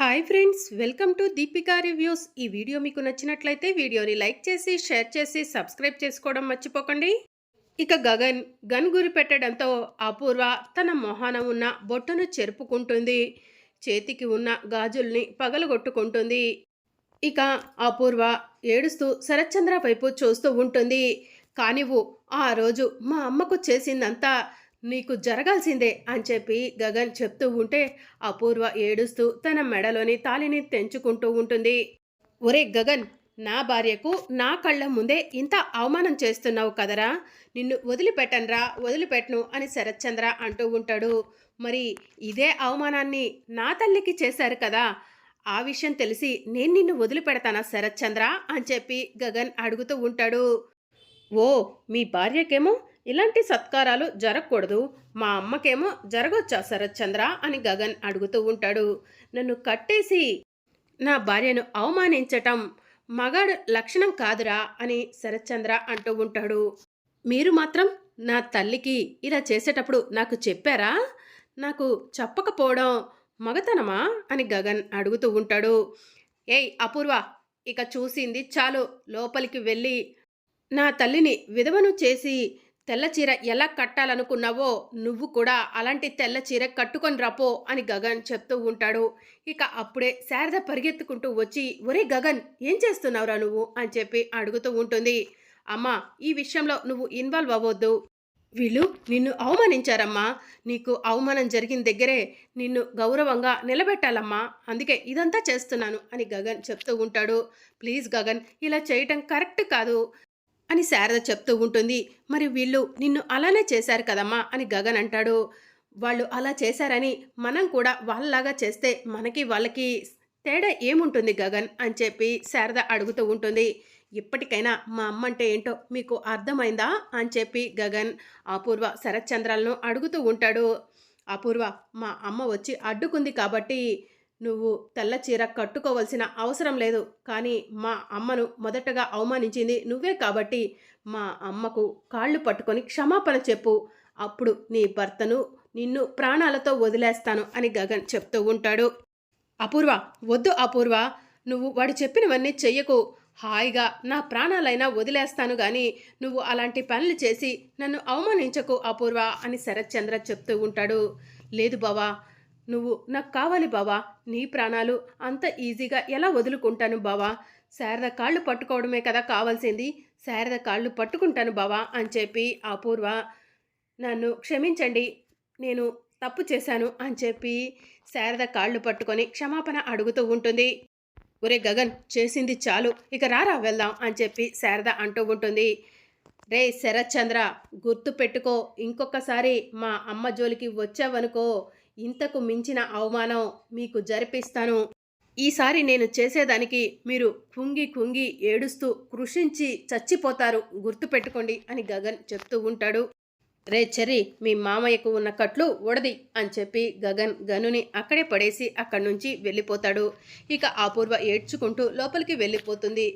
Hi friends welcome to Deepika reviews ఈ video మీకు నచ్చినట్లయితే వీడియోని లైక్ చేసి షేర్ చేసి సబ్స్క్రైబ్ చేసుకోవడం మర్చిపోకండి. ఇక గగన్ గన్ గురి పెట్టడంతో అపూర్వ తన మొహాన ఉన్న బొట్టును చెరుపుకుంటుంది. చేతికి ఉన్న గాజుల్ని పగలగొట్టుకుంటుంది. ఇక అపూర్వ ఏడుస్తూ శరత్చంద్ర వైపు చూస్తూ ఉంటుంది. కానివు ఆ రోజు మా అమ్మకు చేసిందంతా నీకు జరగాల్సిందే అని చెప్పి గగన్ చెప్తూ ఉంటే అపూర్వ ఏడుస్తూ తన మెడలోని తాలిని తెంచుకుంటూ ఉంటుంది. ఒరే గగన్ నా భార్యకు నా కళ్ళ ముందే ఇంత అవమానం చేస్తున్నావు కదరా? నిన్ను వదిలిపెట్టనురా వదిలిపెట్టను అని శరత్చంద్ర అంటూ ఉంటాడు. మరి ఇదే అవమానాన్ని నా తల్లికి చేశారు కదా? ఆ విషయం తెలిసి నేను నిన్ను వదిలిపెడతానా శరత్చంద్ర అని చెప్పి గగన్ అడుగుతూ ఉంటాడు. ఓ మీ భార్యకేమో ఇలాంటి సత్కారాలు జరగకూడదు. మా అమ్మకేమో జరగొచ్చా శరత్చంద్ర అని గగన్ అడుగుతూ ఉంటాడు. నన్ను కట్టేసి నా భార్యను అవమానించటం మగాడు లక్షణం కాదురా అని శరత్చంద్ర అంటూ ఉంటాడు. మీరు మాత్రం నా తల్లికి ఇలా చేసేటప్పుడు నాకు చెప్పారా? నాకు చెప్పకపోవడం మగతనమా? అని గగన్ అడుగుతూ ఉంటాడు. ఏయ్ అపూర్వ ఇక చూసింది చాలు. లోపలికి వెళ్ళి నా తల్లిని విధవను చేసి తెల్ల చీర ఎలా కట్టాలనుకున్నావో నువ్వు కూడా అలాంటి తెల్ల చీర కట్టుకొని రాపో అని గగన్ చెప్తూ ఉంటాడు. ఇక అప్పుడే శారద పరిగెత్తుకుంటూ వచ్చి ఒరే గగన్ ఏం చేస్తున్నావురా నువ్వు? అని చెప్పి అడుగుతూ ఉంటుంది. అమ్మా ఈ విషయంలో నువ్వు ఇన్వాల్వ్ అవ్వద్దు. వీళ్ళు నిన్ను అవమానించారమ్మా. నీకు అవమానం జరిగిన దగ్గరే నిన్ను గౌరవంగా నిలబెట్టాలమ్మా. అందుకే ఇదంతా చేస్తున్నాను అని గగన్ చెప్తూ ఉంటాడు. ప్లీజ్ గగన్ ఇలా చేయటం కరెక్ట్ కాదు. అని శారద చెప్తూ ఉంటుంది. మరి వీళ్ళు నిన్ను అలానే చేశారు కదమ్మా అని గగన్ అంటాడు. వాళ్ళు అలా చేశారని మనం కూడా వాళ్ళలాగా చేస్తే మనకి వాళ్ళకి తేడా ఏముంటుంది గగన్ అని చెప్పి శారద అడుగుతూ ఉంటుంది. ఇప్పటికైనా మా అమ్మ అంటే ఏంటో మీకు అర్థమైందా అని చెప్పి గగన్ అపూర్వ శరత్చంద్రాలను అడుగుతూ ఉంటాడు. అపూర్వ మా అమ్మ వచ్చి అడ్డుకుంది కాబట్టి నువ్వు తెల్ల చీర కట్టుకోవలసిన అవసరం లేదు. కానీ మా అమ్మను మొదటగా అవమానించింది నువ్వే కాబట్టి మా అమ్మకు కాళ్ళు పట్టుకొని క్షమాపణ చెప్పు. అప్పుడు నీ భర్తను నిన్ను ప్రాణాలతో వదిలేస్తాను అని గగన్ చెప్తూ ఉంటాడు. అపూర్వ వద్దు అపూర్వ. నువ్వు వాడు చెప్పినవన్నీ చెయ్యకు. హాయిగా నా ప్రాణాలైనా వదిలేస్తాను గాని నువ్వు అలాంటి పనులు చేసి నన్ను అవమానించకు అపూర్వ అని శరత్చంద్ర చెప్తూ ఉంటాడు. లేదు బావా నువ్వు నాకు కావాలి బావా. నీ ప్రాణాలు అంత ఈజీగా ఎలా వదులుకుంటాను బావా? శారద కాళ్ళు పట్టుకోవడమే కదా కావాల్సింది. శారద కాళ్ళు పట్టుకుంటాను బావా అని చెప్పి అపూర్వ నన్ను క్షమించండి నేను తప్పు చేశాను అని చెప్పి శారద కాళ్ళు పట్టుకొని క్షమాపణ అడుగుతూ ఉంటుంది. ఒరే గగన్ చేసింది చాలు. ఇక రారా వెళ్దాం అని చెప్పి శారద అంటూ ఉంటుంది. రే శరత్చంద్ర గుర్తు పెట్టుకో. ఇంకొకసారి మా అమ్మ జోలికి వచ్చావనుకో. ఇంతకు మించిన అవమానం మీకు జరిపిస్తాను. ఈసారి నేను చేసేదానికి మీరు కుంగి కుంగి ఏడుస్తూ కృషించి చచ్చిపోతారు గుర్తుపెట్టుకోండి అని గగన్ చెప్తూ ఉంటాడు. రే చెర్రి మీ మామయ్యకు ఉన్న కట్లు ఉడది అని చెప్పి గగన్ గనుని అక్కడే పడేసి అక్కడి నుంచి వెళ్ళిపోతాడు. ఇక అపూర్వ ఏడ్చుకుంటూ లోపలికి వెళ్ళిపోతుంది.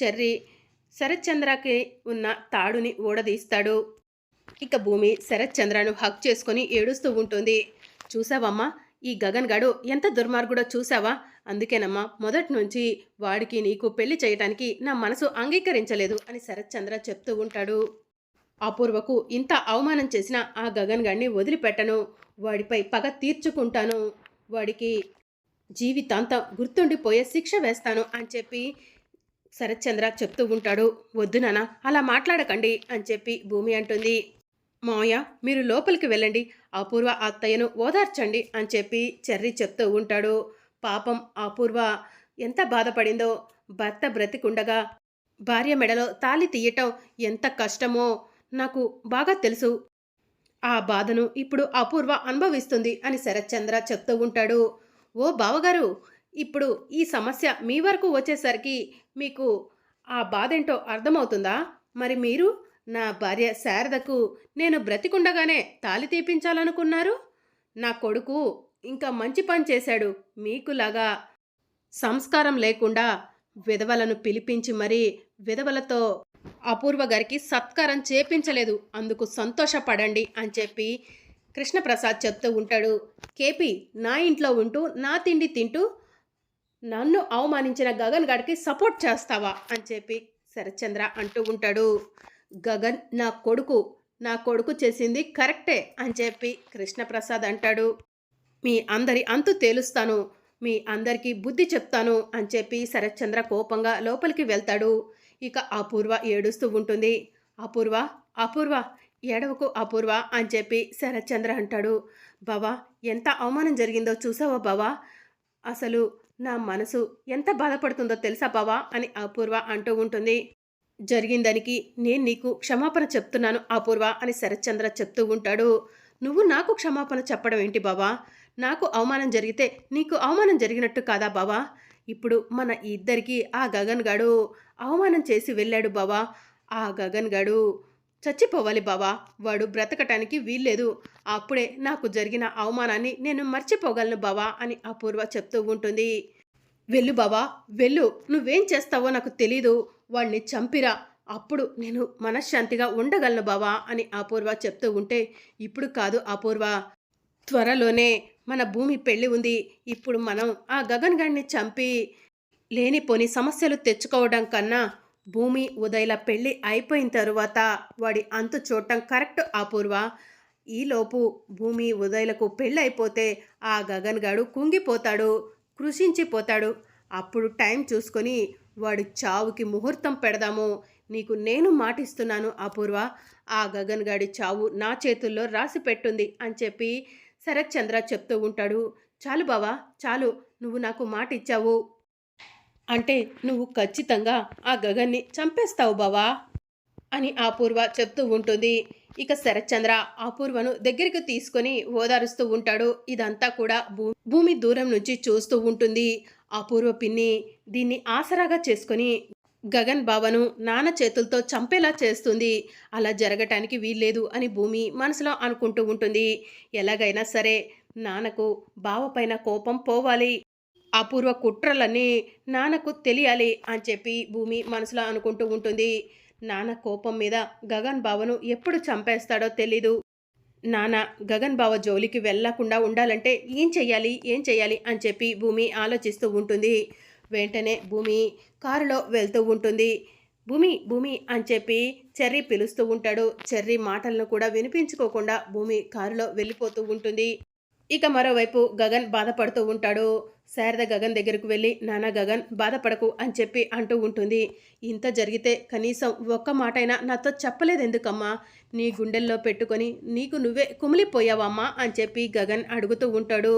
చెర్రి శరత్చంద్రకి ఉన్న తాడుని ఊడదీస్తాడు ఇక భూమి శరత్చంద్రను హక్ చేసుకొని ఏడుస్తూ ఉంటుంది. చూసావమ్మా ఈ గగన్ గడు ఎంత దుర్మార్గుడో చూసావా? అందుకేనమ్మా మొదటి నుంచి వాడికి నీకు పెళ్ళి చేయటానికి నా మనసు అంగీకరించలేదు అని శరత్చంద్ర చెప్తూ ఉంటాడు. అపూర్వకు ఇంత అవమానం చేసిన ఆ గగన్ గడిని వదిలిపెట్టను. వాడిపై పగ తీర్చుకుంటాను. వాడికి జీవితాంతం గుర్తుండిపోయే శిక్ష వేస్తాను అని చెప్పి శరత్చంద్ర చెప్తూ ఉంటాడు. వద్దు నాన్న అలా మాట్లాడకండి అని చెప్పి భూమి అంటుంది. మావయ్య మీరు లోపలికి వెళ్ళండి. అపూర్వ అత్తయ్యను ఓదార్చండి అని చెప్పి చెర్రి చెప్తూ ఉంటాడు. పాపం అపూర్వ ఎంత బాధపడిందో భర్త బ్రతికుండగా భార్య మెడలో తాలి తీయటం ఎంత కష్టమో నాకు బాగా తెలుసు. ఆ బాధను ఇప్పుడు అపూర్వ అనుభవిస్తుంది అని శరత్చంద్ర చెప్తూ ఉంటాడు. ఓ బావగారు ఇప్పుడు ఈ సమస్య మీ వరకు వచ్చేసరికి మీకు ఆ బాధ ఏంటో అర్థమవుతుందా? మరి మీరు నా భార్య శారదకు నేను బ్రతికుండగానే తాలి తీపించాలనుకున్నారు? నా కొడుకు ఇంకా మంచి పని చేశాడు. మీకులాగా సంస్కారం లేకుండా విధవలను పిలిపించి మరీ విధవలతో అపూర్వ గారికి సత్కారం చేపించలేదు. అందుకు సంతోషపడండి అని చెప్పి కృష్ణప్రసాద్ చెప్తూ ఉంటాడు. కేపీ నా ఇంట్లో ఉంటూ నా తిండి తింటూ నన్ను అవమానించిన గగన్ గారికి సపోర్ట్ చేస్తావా? అని చెప్పి శరత్చంద్ర అంటూ ఉంటాడు. గగన్ నా కొడుకు నా కొడుకు చేసింది కరెక్టే అని చెప్పి కృష్ణప్రసాద్ అంటాడు. మీ అందరి అంతు తేలుస్తాను మీ అందరికీ బుద్ధి చెప్తాను అని చెప్పి శరత్చంద్ర కోపంగా లోపలికి వెళ్తాడు. ఇక అపూర్వ ఏడుస్తూ ఉంటుంది. అపూర్వ అపూర్వ ఏడవకు అపూర్వ అని చెప్పి శరత్చంద్ర అంటాడు. బావా ఎంత అవమానం జరిగిందో చూసావా బావా? అసలు నా మనసు ఎంత బాధపడుతుందో తెలుసా బావా? అని అపూర్వ అంటూ ఉంటుంది. జరిగిందానికి నేను నీకు క్షమాపణ చెప్తున్నాను అపూర్వ అని శరత్చంద్ర చెప్తూ ఉంటాడు. నువ్వు నాకు క్షమాపణ చెప్పడం ఏంటి బావా? నాకు అవమానం జరిగితే నీకు అవమానం జరిగినట్టు కాదా బావా? ఇప్పుడు మన ఇద్దరికి ఆ గగన్ గాడు అవమానం చేసి వెళ్ళాడు బావా. ఆ గగన్ గాడు చచ్చిపోవాలి బావా. వాడు బ్రతకటానికి వీల్లేదు. అప్పుడే నాకు జరిగిన అవమానాన్ని నేను మర్చిపోగలను బావా అని అపూర్వ చెప్తూ ఉంటుంది. వెళ్ళు బావా వెళ్ళు. నువ్వేం చేస్తావో నాకు తెలీదు. వాణ్ణి చంపిరా. అప్పుడు నేను మనశ్శాంతిగా ఉండగలను బావా అని అపూర్వ చెప్తూ ఉంటే ఇప్పుడు కాదు అపూర్వ. త్వరలోనే మన భూమి పెళ్ళి ఉంది. ఇప్పుడు మనం ఆ గగన్ గాడిని చంపి లేనిపోని సమస్యలు తెచ్చుకోవడం కన్నా భూమి ఉదయల పెళ్ళి అయిపోయిన తరువాత వాడి అంతు చూడటం కరెక్ట్ అపూర్వ. ఈలోపు భూమి ఉదయలకు పెళ్ళి అయిపోతే ఆ గగన్ గాడు కుంగిపోతాడు కృషించిపోతాడు. అప్పుడు టైం చూసుకొని వాడి చావుకి ముహూర్తం పెడదాము. నీకు నేను మాటిస్తున్నాను అపూర్వ. ఆ గగన్ గాడి చావు నా చేతుల్లో రాసి పెట్టుంది అని చెప్పి శరత్ చంద్ర చెప్తూ ఉంటాడు. చాలు బావా చాలు. నువ్వు నాకు మాట ఇచ్చావు. అంటే నువ్వు ఖచ్చితంగా ఆ గగన్ని చంపేస్తావు బావా అని అపూర్వ చెప్తూ ఉంటుంది. ఇక శరత్చంద్ర అపూర్వను దగ్గరికి తీసుకొని ఓదారుస్తూ ఉంటాడు. ఇదంతా కూడా భూ భూమి దూరం నుంచి చూస్తూ ఉంటుంది. అపూర్వ పిన్ని దీన్ని ఆసరాగా చేసుకొని గగన్ బావను నాన్న చేతులతో చంపేలా చేస్తుంది. అలా జరగటానికి వీల్లేదు అని భూమి మనసులో అనుకుంటూ ఉంటుంది. ఎలాగైనా సరే నాన్నకు బావ పైన కోపం పోవాలి. అపూర్వ కుట్రలన్నీ నాన్నకు తెలియాలి అని చెప్పి భూమి మనసులో అనుకుంటూ ఉంటుంది. నాన్న కోపం మీద గగన్ బావను ఎప్పుడు చంపేస్తాడో తెలీదు. నాన్న గగన్ బావ జోలికి వెళ్ళకుండా ఉండాలంటే ఏం చెయ్యాలి ఏం చెయ్యాలి అని చెప్పి భూమి ఆలోచిస్తూ ఉంటుంది. వెంటనే భూమి కారులో వెళ్తూ ఉంటుంది. భూమి భూమి అని చెప్పి చెర్రీ పిలుస్తూ ఉంటాడు. చెర్రీ మాటలను కూడా వినిపించుకోకుండా భూమి కారులో వెళ్ళిపోతూ ఉంటుంది. ఇక మరోవైపు గగన్ బాధపడుతూ ఉంటాడు. శారద గగన్ దగ్గరకు వెళ్ళి నానా గగన్ బాధపడకు అని చెప్పి అంటూ ఉంటుంది. ఇంత జరిగితే కనీసం ఒక్క మాటైనా నాతో చెప్పలేదు ఎందుకమ్మా నీ గుండెల్లో పెట్టుకొని నీకు నువ్వే కుమిలిపోయావమ్మా? అని చెప్పి గగన్ అడుగుతూ ఉంటాడు.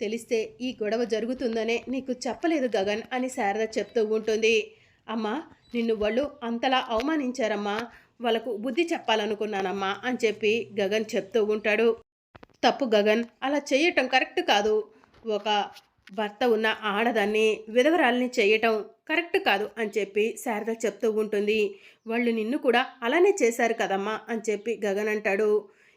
తెలిస్తే ఈ గొడవ జరుగుతుందనే నీకు చెప్పలేదు గగన్ అని శారద చెప్తూ ఉంటుంది. అమ్మా నిన్ను వాళ్ళు అంతలా అవమానించారమ్మా. వాళ్ళకు బుద్ధి చెప్పాలనుకున్నానమ్మా అని చెప్పి గగన్ చెప్తూ ఉంటాడు. తప్పు గగన్ అలా చేయటం కరెక్ట్ కాదు. ఒక భర్త ఉన్న ఆడదాన్ని విధవరాల్ని చేయటం కరెక్ట్ కాదు అని చెప్పి శారద చెప్తూ ఉంటుంది. వాళ్ళు నిన్ను కూడా అలానే చేశారు కదమ్మా అని చెప్పి గగన్ అంటాడు.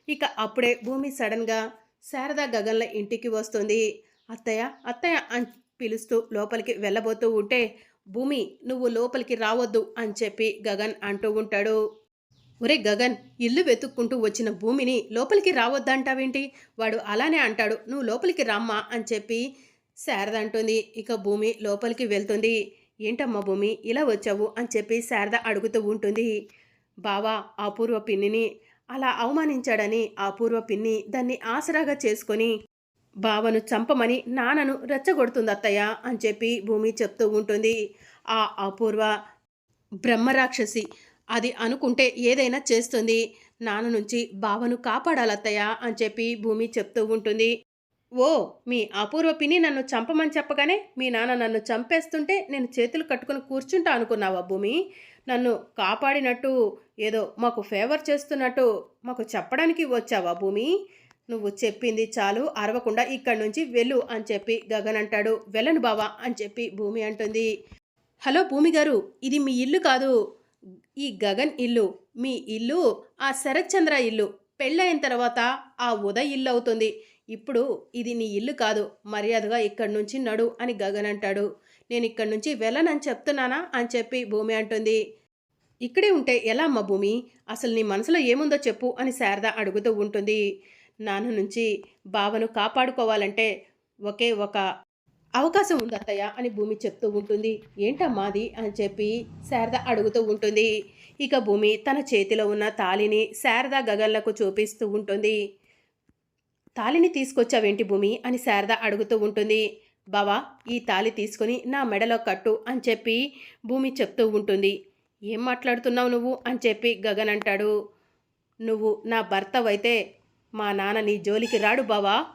ఇక అప్పుడే భూమి సడన్గా శారద గగన్ల ఇంటికి వస్తుంది. అత్తయ్య అత్తయ్య అని పిలుస్తూ లోపలికి వెళ్ళబోతూ ఉంటే భూమి నువ్వు లోపలికి రావద్దు అని చెప్పి గగన్ అంటూ ఉంటాడు. ఒరే గగన్ ఇల్లు వెతుక్కుంటూ వచ్చిన భూమిని లోపలికి రావద్దంటావేంటి? వాడు అలానే అంటాడు నువ్వు లోపలికి రామ్మా అని చెప్పి శారద అంటుంది. ఇక భూమి లోపలికి వెళ్తుంది. ఏంటమ్మా భూమి ఇలా వచ్చావు? అని చెప్పి శారద అడుగుతూ ఉంటుంది. బావా అపూర్వ పిన్నిని అలా అవమానించాడని అపూర్వ పిన్ని దాన్ని ఆసరాగా చేసుకొని బావను చంపమని నాన్నను రెచ్చగొడుతుంది అత్తయ్య అని చెప్పి భూమి చెప్తూ ఉంటుంది. ఆ అపూర్వ బ్రహ్మరాక్షసి అది అనుకుంటే ఏదైనా చేస్తుంది. నాన్న నుంచి బావను కాపాడాలత్తయ్య అని చెప్పి భూమి చెప్తూ ఉంటుంది. ఓ మీ అపూర్వపిని నన్ను చంపమని చెప్పగానే మీ నాన్న నన్ను చంపేస్తుంటే నేను చేతులు కట్టుకుని కూర్చుంటా అనుకున్నావా భూమి? నన్ను కాపాడినట్టు ఏదో మాకు ఫేవర్ చేస్తున్నట్టు మాకు చెప్పడానికి వచ్చావా భూమి? నువ్వు చెప్పింది చాలు అరవకుండా ఇక్కడి నుంచి వెళ్ళు అని చెప్పి గగన్ అంటాడు. వెళ్ళను బావా అని చెప్పి భూమి అంటుంది. హలో భూమి గారు ఇది మీ ఇల్లు కాదు ఈ గగన్ ఇల్లు. మీ ఇల్లు ఆ శరత్చంద్ర ఇల్లు. పెళ్ళైన తర్వాత ఆ ఉదయ్ ఇల్లు అవుతుంది. ఇప్పుడు ఇది నీ ఇల్లు కాదు మర్యాదగా ఇక్కడి నుంచి నడు అని గగన్ అంటాడు. నేను ఇక్కడి నుంచి వెళ్ళనని చెప్తున్నానా అని చెప్పి భూమి అంటుంది. ఇక్కడే ఉంటే ఎలా అమ్మ భూమి? అసలు నీ మనసులో ఏముందో చెప్పు అని శారద అడుగుతూ ఉంటుంది. నాన్న నుంచి బావను కాపాడుకోవాలంటే ఒకే ఒక అవకాశం ఉంది అత్తయ్య అని భూమి చెప్తూ ఉంటుంది. ఏంటమ్మాది అని చెప్పి శారద అడుగుతూ ఉంటుంది. ఇక భూమి తన చేతిలో ఉన్న తాళిని శారద గగన్లకు చూపిస్తూ ఉంటుంది. తాళిని తీసుకొచ్చావేంటి భూమి? అని శారద అడుగుతూ ఉంటుంది. బావా ఈ తాళి తీసుకొని నా మెడలో కట్టు అని చెప్పి భూమి చెప్తూ ఉంటుంది. ఏం మాట్లాడుతున్నావు నువ్వు? అని చెప్పి గగన్ అంటాడు. నువ్వు నా భర్తవైతే మా నాన్న నీ జోలికి రాడు బావా.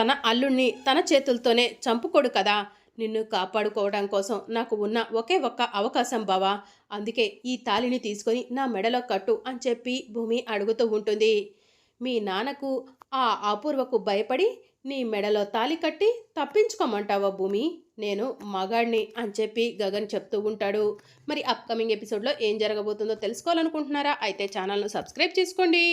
తన అల్లుణ్ణి తన చేతులతోనే చంపుకోడు కదా. నిన్ను కాపాడుకోవడం కోసం నాకు ఉన్న ఒకే ఒక్క అవకాశం బావా. అందుకే ఈ తాళిని తీసుకొని నా మెడలో కట్టు అని చెప్పి భూమి అడుగుతూ ఉంటుంది. మీ నాన్నకు ఆ అపూర్వకు భయపడి నీ మెడలో తాళి కట్టి తప్పించుకోమంటావా భూమి? నేను మగాడిని అని చెప్పి గగన్ చెప్తూ ఉంటాడు. మరి అప్కమింగ్ ఎపిసోడ్లో ఏం జరగబోతుందో తెలుసుకోవాలనుకుంటున్నారా? అయితే ఛానల్ను సబ్స్క్రైబ్ చేసుకోండి.